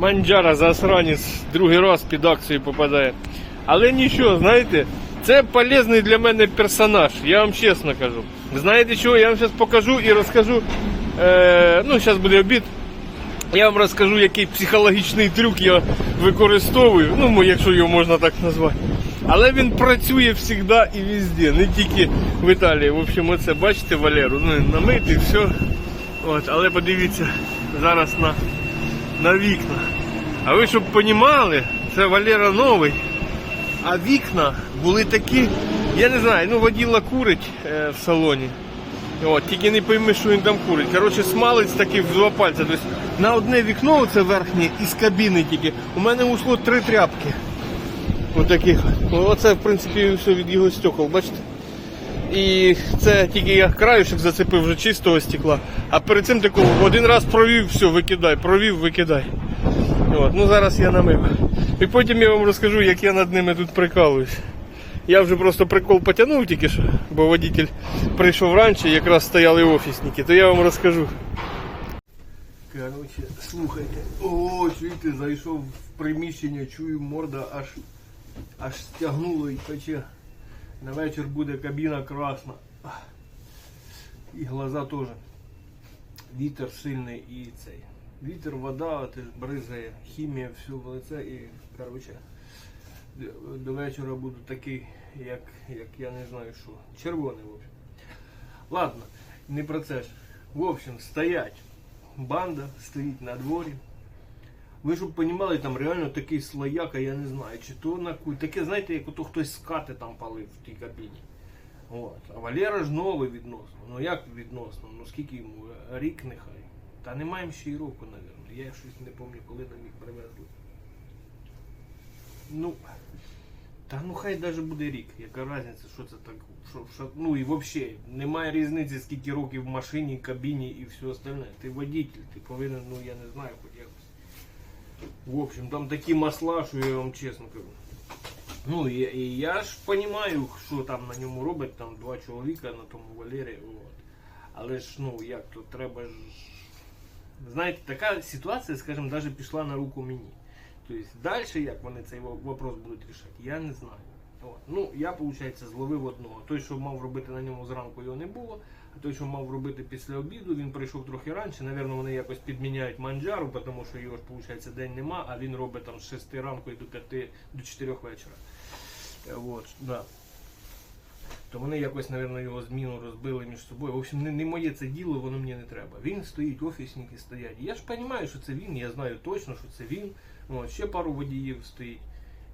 Манджара засранець другий раз під акцію попадає. Але нічого, знаєте, це полезний для мене персонаж, я вам чесно кажу. Знаєте чого? Я вам зараз покажу і розкажу. Е, ну, зараз буде обід. Я вам розкажу, який психологічний трюк я використовую, ну, якщо його можна так назвати. Але він працює завжди і везде, не тільки в Італії. В общем, оце бачите Валеру, ну намитий, все. От, але подивіться зараз на, на вікна. А ви щоб понімали, це Валера новий. А вікна були такі, я не знаю, ну воділа курить е, в салоні. От, тільки не пойми, що він там курить. Коротше, смалець такий в два пальця. Тобто на одне вікно, це верхнє, із кабіни тільки, у мене ушло три тряпки. Отаких. Оце, в принципі, все від його стекол, бачите? І це тільки я краюшек зацепив вже чистого стекла. А перед цим такого один раз провів, все, викидай, провів, викидай. От, ну зараз я намив. І потім я вам розкажу, як я над ними тут прикалуюсь. Я вже просто прикол потягнув тільки що, бо водитель прийшов раніше, якраз стояли офісники, то я вам розкажу. Короче, слухайте. О, чуєте, зайшов в приміщення, чую, морда аж аж стягнуло і пече. На вечір буде кабіна красна. І глаза теж. Вітер сильний і цей. Вітер, вода, теж бризає, хімія, все в лице і короче. до- До вечора буду такий, як, як я не знаю що. Червоний, в общем. Ладно, не про це ж. В общем, стоять. Банда стоїть на дворі. Ви щоб розуміли, там реально такий слояка, я не знаю, чи то на куй. Таке, знаєте, як ото хтось скати там палив в тій кабіні. От. А Валера ж новий відносно. Ну як відносно? Ну скільки йому? Рік нехай. Та не маємо ще й року, мабуть. Я щось не пам'ятаю, коли нам їх привезли. Ну. Та ну хай навіть буде рік. Яка різниця, що це так. Що, що, ну і взагалі, немає різниці, скільки років в машині, кабіні і все остальне. Ти водитель, ти повинен, ну я не знаю, хоч якось. В общем, там такі масла, що я вам чесно кажу. Ну і, і я ж розумію, що там на ньому робить там два чоловіка на тому Валері. От. Але ж ну як то треба ж. Знаєте, така ситуація, скажімо, навіть пішла на руку мені. Тобто далі, як вони цей вопрос будуть рішати, я не знаю. От. Ну, я, виходить, зловив одного. Той, що мав робити на ньому зранку, його не було. Той, що мав робити після обіду, він прийшов трохи раніше. Навірно, вони якось підміняють манджару, тому що його ж, виходить, день нема, а він робить там з 6 ранку і до 5 до 4 вечора. Е, От, да. То вони якось, напевно, його зміну розбили між собою. В общем, не, не моє це діло, воно мені не треба. Він стоїть, офісники стоять. Я ж розумію, що це він, я знаю точно, що це він. От, ще пару водіїв стоїть.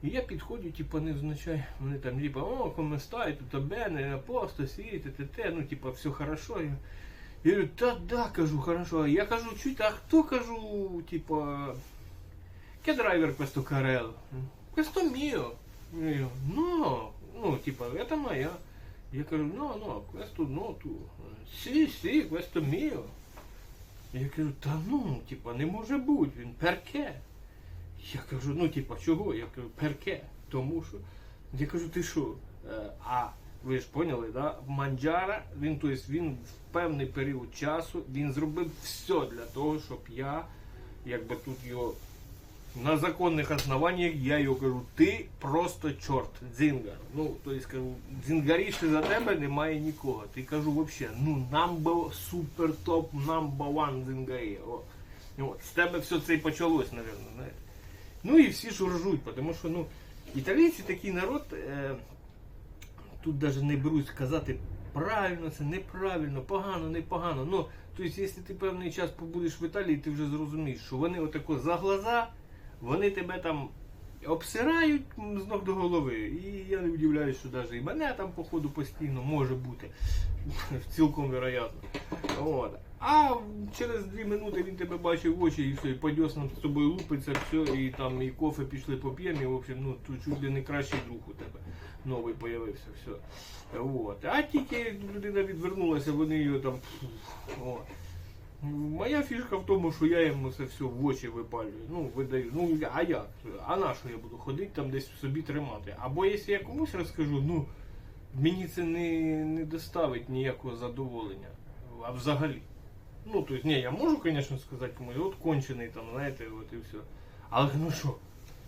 І я підходжу, типу, невзначай, вони там, типу, о, stai, тут бене, апосто, сі, те, ну, типу, все хорошо. Я, говорю, та да, кажу, хорошо. Я кажу, чуть, а хто кажу, типу, che driver questo carrello? Questo mio. No, ну, типа, это моя. Я кажу, no, no, questo no, tu. Sì, sì, questo mio. Я кажу, та ну, типа, не може бути, він перке. Я кажу, ну типа, чого? Я кажу, перке. Тому що. Я кажу, ти що? Е, А ви ж поняли, да? Манджара, він, тобто, він в певний період часу він зробив все для того, щоб я якби тут його на законних основаннях я його кажу, ти просто чорт, дзингар. Ну, тобто кажу, дзингаріше за тебе немає нікого. Ти кажу, взагалі, ну number супер топ, number one дзингарі. От, з тебе все це і почалось, мабуть. Ну і всі ж ржуть, тому що ну, італійці такий народ, е, тут навіть не берусь сказати, правильно це, неправильно, погано, непогано. Ну, тобто, якщо ти певний час побудеш в Італії, ти вже зрозумієш, що вони отако за глаза, вони тебе там обсирають з ног до голови. І я не удивляюсь, що навіть і мене там, походу, постійно може бути. Цілком вероятно. От. А через дві минути він тебе бачив в очі і все, і по дьоснам з тобою лупиться, все, і там і кофе пішли поп'ємо, і в общем, ну тут чуть ли не кращий друг у тебе новий появився, все. От. А тільки людина відвернулася, вони його там. От. Моя фішка в тому, що я йому це все в очі випалюю. Ну, видаю. Ну, а як? А на що я буду ходити там десь собі тримати? Або якщо я комусь розкажу, ну мені це не, не доставить ніякого задоволення. А взагалі. Ну, тобто, ні, я можу, звісно, сказати комусь, от кончений там, знаєте, от і все. Але ну що,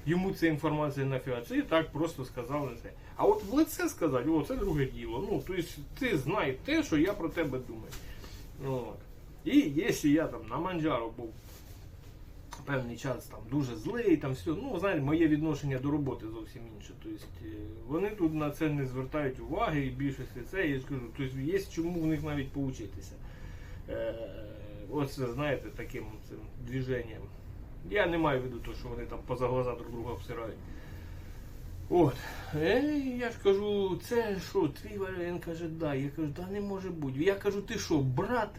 йому ця інформація нафіга, це і так просто сказали це. А от в лице сказати, о, це друге діло. Ну, тобто ти знаєш те, що я про тебе думаю. Ну, от. І якщо я там на Манджаро був певний час там дуже злий, там все, ну, знаєте, моє відношення до роботи зовсім інше. Тобто вони тут на це не звертають уваги і більшості це, я скажу, тобто є чому в них навіть поучитися. Е, Оце, знаєте, таким цим движенням. Я не маю в виду, то, що вони там поза глаза друг друга обсирають. От. Е, я ж кажу, це що, твій Валя? Він каже, да. Я кажу, да не може бути. Я кажу, ти що, брат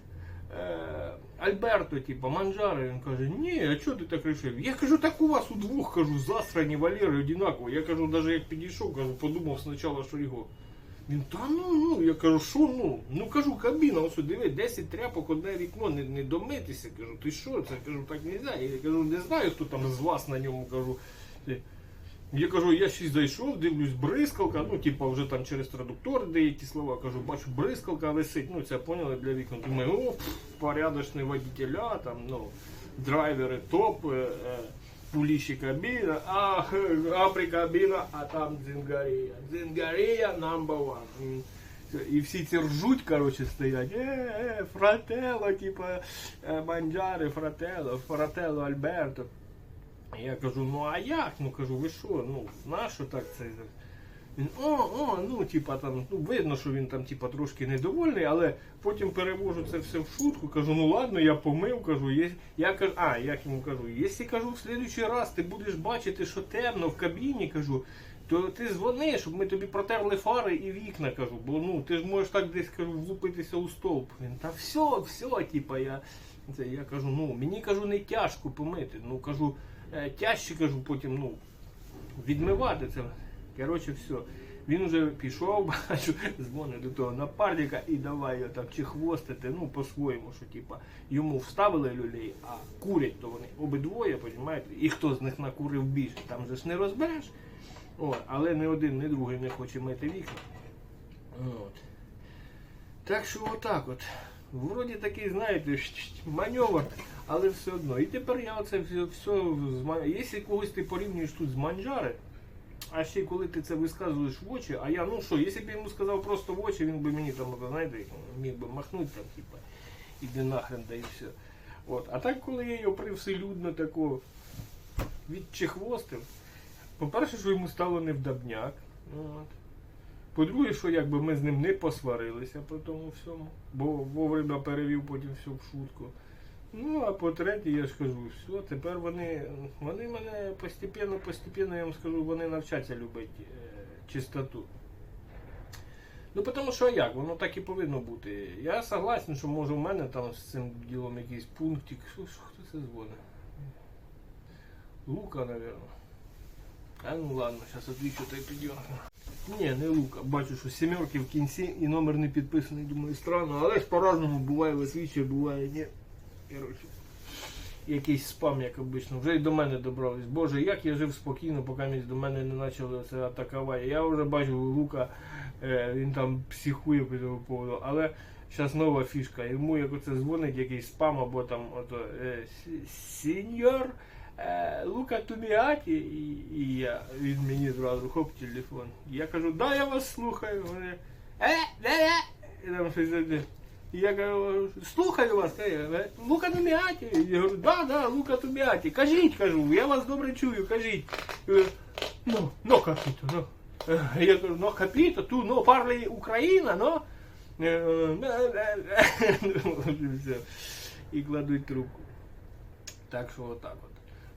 е, Альберто, типа, Манджаро? Він каже, ні, а чого ти так вирішив? Я кажу, так у вас у двох кажу, засрані Валери одинаково. Я кажу, навіть як підійшов, кажу, подумав спочатку, що його. Він, та ну, ну, я кажу, що ну? Ну кажу, кабіна, ось диви, 10 тряпок, одне вікно, не, не домитися. Кажу, ти що, це кажу, так не можна. Я кажу, не знаю, хто там з вас на ньому кажу. Я кажу, я ще зайшов, дивлюсь, бризкалка, ну, типа, вже там через традуктор деякі слова, кажу, бачу, бризкалка висить, ну, це поняли для вікна. Думаю, о, пф, порядочні водителя, там, ну, драйвери топ, е, е, пуліші кабіна, ах, кабіна, а там Дзингария. Дзингария number one. И всі ці ржуть, короче, стоять. Э, э, фрателло, типа, э, манджари, фрателло, фрателло Альберто. Я кажу, ну а як? Ну кажу, ви що? Ну, нащо так це? Він, о, о, ну, типа там, ну, видно, що він там, типа, трошки недовольний, але потім перевожу це все в шутку, кажу, ну ладно, я помив, кажу, є... я кажу, а, як йому кажу, якщо кажу, в следующий раз ти будеш бачити, що темно в кабіні, кажу, то ти дзвони, щоб ми тобі протерли фари і вікна, кажу, бо ну ти ж можеш так десь кажу, влупитися у стовп. Він, та все, все, типа, я. Це я кажу, ну мені кажу, не тяжко помити. Ну кажу, е, тяжче кажу, потім ну, відмивати це. Коротше, все. Він вже пішов, бачу, дзвонить до того напарника і давай його так чехвостити, ну, по-своєму, що типа йому вставили люлей, а курять то вони обидвоє, розумієте? І хто з них накурив більше, там же ж не розбереш. О, але не один, не другий не хоче мити вікна. От. Так що отак от. Вроді такий, знаєте, маневр, але все одно. І тепер я оце все, все Якщо когось ти порівнюєш тут з манджари, а ще коли ти це висказуєш в очі, а я, ну що, якщо б йому сказав просто в очі, він би мені там, знаєте, міг би махнути там, типа, іди нахрен, да і все. От. А так, коли я його привселюдно тако відчехвостив, по-перше, що йому стало невдобняк. От. По-друге, що якби ми з ним не посварилися по тому всьому, бо вовремя перевів потім все в шутку. Ну, а по-третє, я ж кажу, все, тепер вони, вони мене постепенно, постепенно, я вам скажу, вони навчаться любити е, чистоту. Ну, тому що як, воно так і повинно бути. Я согласен, що може в мене там з цим ділом якийсь пунктик. Що, що хто це дзвонить? Лука, напевно. А ну ладно, зараз отвічу та й підйом. Ні, не Лука. Бачу, що сімерки в кінці і номер не підписаний, думаю, странно, але ж по-разному буває висвічує, буває ні. Коротше, якийсь спам, як обично. Вже й до мене добрались. Боже, як я жив спокійно, поки до мене не почали це атакувати. Я вже бачу Лука, е, він там психує по цьому поводу. Але зараз нова фішка. Йому як оце дзвонить якийсь спам або там ото е, сеньор. Е, Лука Туміаті, і, і я, він мені зразу хоп телефон. Я кажу, да, я вас слухаю. Вони, е, де я? І там щось. І я кажу, слухаю вас, та я, «Е, Лука Туміаті. Я говорю, да, да, Лука Туміаті. Кажіть, кажу, я вас добре чую, кажіть. І він, Ну, ну, капіто, ну. Е, Я кажу, ну, капіто, ту, ну, парлі Україна, ну. Е, е, е, е. Все. І кладуть трубку. Так що отак от.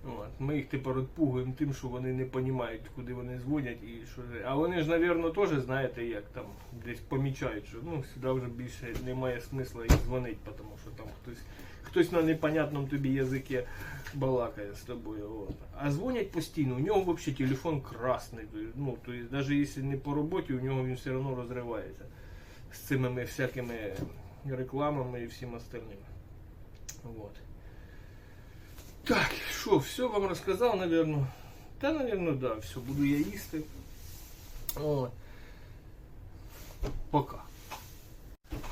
От. Ми їх тепер відпугуємо тим, що вони не розуміють, куди вони дзвонять і що. А вони ж, мабуть, теж знаєте, як там десь помічають, що ну, сюди вже більше немає смисла їм дзвонити, тому що там хтось, хтось на непонятному тобі язикі балакає з тобою. От. А дзвонять постійно, у нього взагалі телефон красний. Ну, то есть, навіть якщо не по роботі, у нього він все одно розривається з цими всякими рекламами і всім остальним. Вот. Так, що, все вам розказав, наверное. Та, наверное, да, все, буду я їсти. Пока.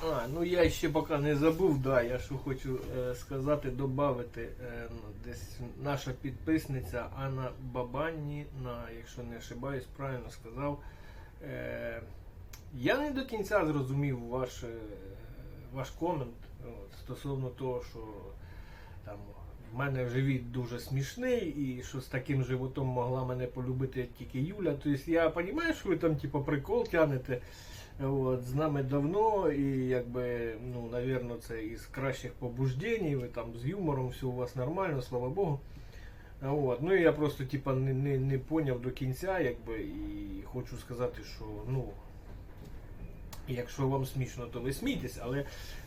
А, ну я ще поки не забув, да, я що хочу е, сказати, додати е, ну, десь наша підписниця Анна Бабанніна, якщо не ошибаюсь, правильно сказав. Е, я не до кінця зрозумів ваш, ваш комент от, стосовно того, що там в мене живіт дуже смішний, і що з таким животом могла мене полюбити тільки Юля. Тобто я розумію, що ви там типу, прикол тянете. От, з нами давно, і якби, ну, навірно, це із кращих побуждень, ви там з юмором, все у вас нормально, слава Богу. От. Ну і я просто типа не, не, не поняв до кінця, якби, і хочу сказати, що ну. Якщо вам смішно, то ви смійтесь, але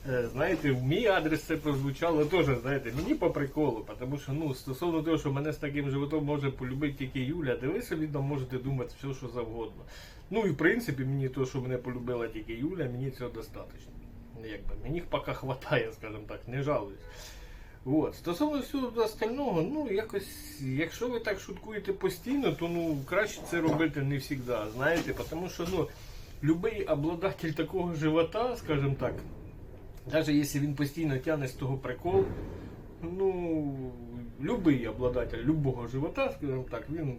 е, знаєте, в мій адрес це прозвучало теж, знаєте, мені по приколу, тому що ну, стосовно того, що мене з таким животом може полюбити тільки Юля, де ви собі там можете думати все, що завгодно. Ну і в принципі мені то, що мене полюбила тільки Юля, мені цього достатньо. Якби, мені поки хватає, скажімо так, не жалуюсь. От. Стосовно всього остального, ну якось, якщо ви так шуткуєте постійно, то ну краще це робити не завжди, знаєте, тому що ну, любий обладатель такого живота, скажімо так, навіть якщо він постійно тягне з того прикол, ну, любий обладатель любого живота, скажімо так, він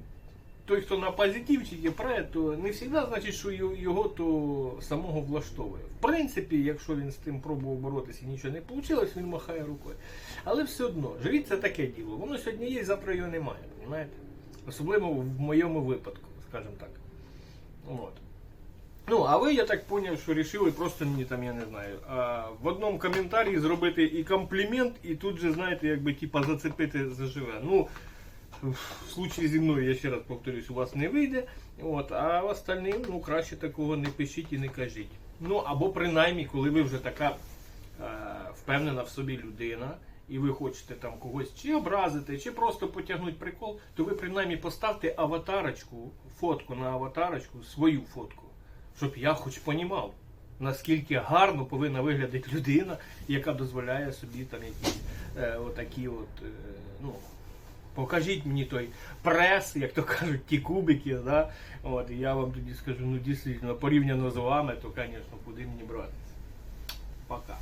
той, хто на позитивчики пре, то не завжди значить, що його- то самого влаштовує. В принципі, якщо він з тим пробував боротися і нічого не вийшло, він махає рукою. Але все одно, живіт це таке діло. Воно сьогодні є, завтра його немає. Понимаєте? Особливо в моєму випадку, скажімо так. От. Ну, а ви, я так зрозумів, що вирішили просто мені там, я не знаю, а, в одному коментарі зробити і комплімент, і тут же, знаєте, якби типа зацепити заживе. Ну, в случаї зі мною, я ще раз повторюсь, у вас не вийде. От, а остальним, ну, краще такого не пишіть і не кажіть. Ну, або принаймні, коли ви вже така е, впевнена в собі людина, і ви хочете там когось чи образити, чи просто потягнути прикол, то ви принаймні поставте аватарочку, фотку на аватарочку, свою фотку, щоб я хоч понімав, наскільки гарно повинна виглядати людина, яка дозволяє собі там якісь е, отакі от, е, ну, Покажіть мені той прес, як то кажуть, ті кубики, да? От, і я вам тоді скажу, ну дійсно, порівняно з вами, то, звісно, куди мені братися. Пока.